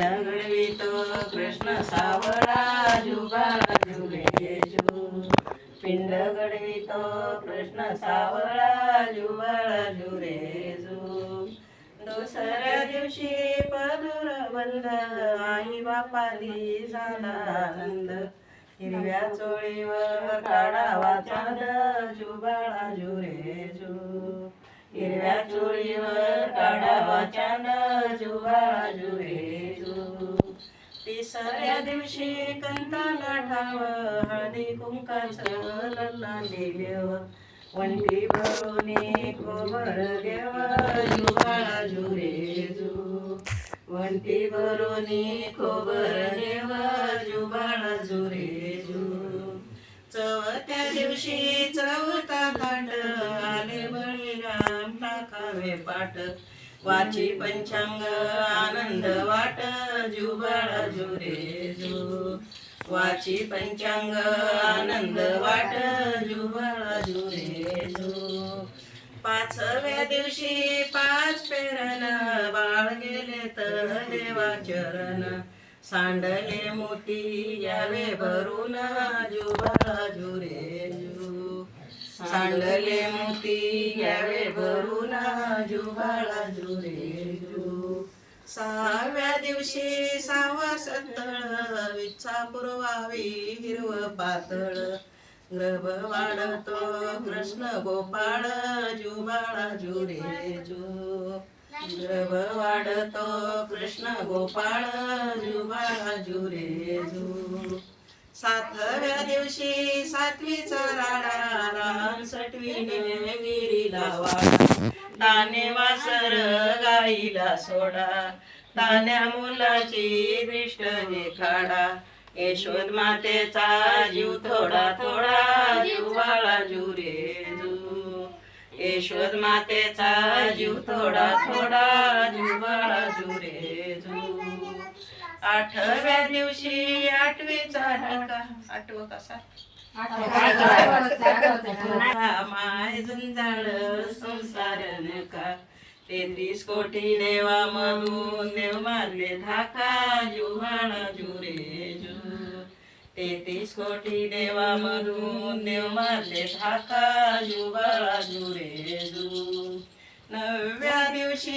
घडवितो कृष्ण सावळा जुबाळा जुले पिंड घडवितो कृष्ण सावळा जुबाळा जुरे दुसऱ्या दिवशी पदुर बंद आई बापाली झाला आनंद. हिरव्या चोळीवर काढावा चांद जुबाळा जुरे हिरव्या चोळीवर काढावा चांद जुबाळा जुरे तिसऱ्या दिवशी कंताला ठाव हळदी कुंकाचं लल्ला देव वंटी भरून खोबर देव जुबाळा जुरेजू वंटी भरून खोबर देव जुबाळा जुरे चवथ्या दिवशी चौथा थाट आले बळीराम टाकावे पाट. वाची पंचांग आनंद वाट जुबाळा जुरे जू वाची पंचांग आनंद वाट जुबाळा जुरे जू पाचव्या दिवशी पाच पेरण बाळ गेले तर देवा चरण. सांडले मोठी यावे भरून जुबाळा जुरे जुबाळा जुरे सहाव्या दिवशी सावा सतळ विच्छा पुरवावी हिरव पातळ. ग्रभ वाढतो कृष्ण गोपाळ जुबाळा जुरे जू ग्रभ वाढतो कृष्ण गोपाळ जुबाळा जुरे जू सातव्या दिवशी सातवीचा राडा राम सटवीने गिरीला वाडा ताने वासर गाईला सोडा. तान्या मुलाची दृष्ट खाडा यशोद मातेचा जीव थोडा थोडा जुवाळा जुरे जू. यशोद मातेचा जीव थोडा थोडा जुवाळा जुरे जू. आठव्या दिवशी आठवीचा ढका आठव कसा माय नका तेहतीस कोटी देवा मधून देव मारले धाका जुहाणा जुरे जू तेहतीस कोटी देवा मधून देव मारले धाका जुबाळा जुरे जू नवव्या दिवशी